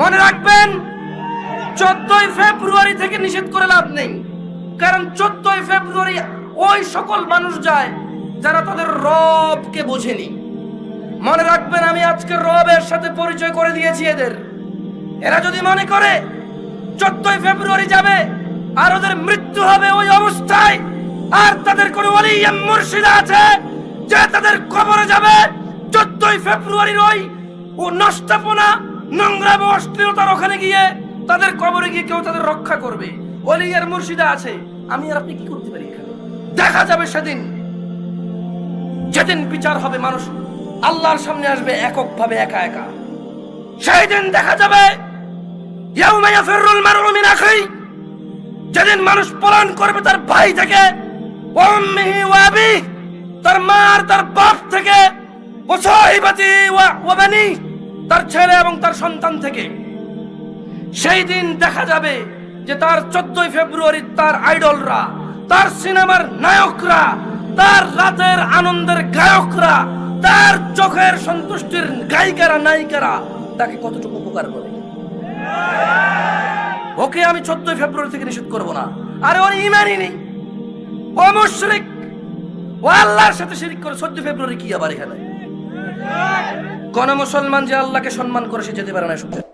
মনে রাখবেন, চোদ্দই ফেব্রুয়ারি থেকে নিষেধ করে লাভ নেই। কারণ চোদ্দই ফেব্রুয়ারি ওই সকল মানুষ যায় যারা তাদের রবকে বোঝেনি। মনে রাখবেন, আমি আজকে রবের সাথে পরিচয় করে দিয়েছি এদের। এরা যদি মনে করে চোদ্দই ফেব্রুয়ারি যাবে আর ওদের মৃত্যু হবে ওই অবস্থায়, আর তাদের কোনো মুর্শিদা আছে যে তাদের কবরে যাবে, চোদ্দই ফেব্রুয়ারির ওই ও নষ্টাপনা নোংরা এবং অশ্লীলতার ওখানে গিয়ে তাদের কবরে গিয়ে কেউ তাদের রক্ষা করবে। অলিয়ার মুর্শিদা আছে, আমি আর আপনি কি করতে পারি এখানে? দেখা যাবে সেদিন। যেদিন বিচার হবে মানুষ, আল্লাহর সামনে আসবে এককভাবে একা একা। সেই দিন দেখা যাবে যেদিন মানুষ পলায়ন করবে তার ভাই থেকে তার মা আর তার বাপ থেকে ওয়া সাহিবাতি ওয়া ওয়া বানি তার ছেলে এবং তার সন্তান থেকে। সেই দিন দেখা যাবে যে তার চোদ্দই ফেব্রুয়ারি তার আইডলরা, তার সিনেমার নায়করা, তার রাতের আনন্দের গায়করা, তার চোখের সন্তুষ্টির গায়িকারা, নায়িকারা তাকে কতটুকু উপকার করে। ওকে আমি চোদ্দই ফেব্রুয়ারি থেকে নিষেধ করব না। আরে ওর ইমানই নেই। ও মুশরিক। ও আল্লাহর সাথে শিরিক করে চোদ্দ ফেব্রুয়ারি কি আবার এখানে? কোন মুসলমান যে আল্লাহকে সম্মান করে সে যেতে পারে না শুনতে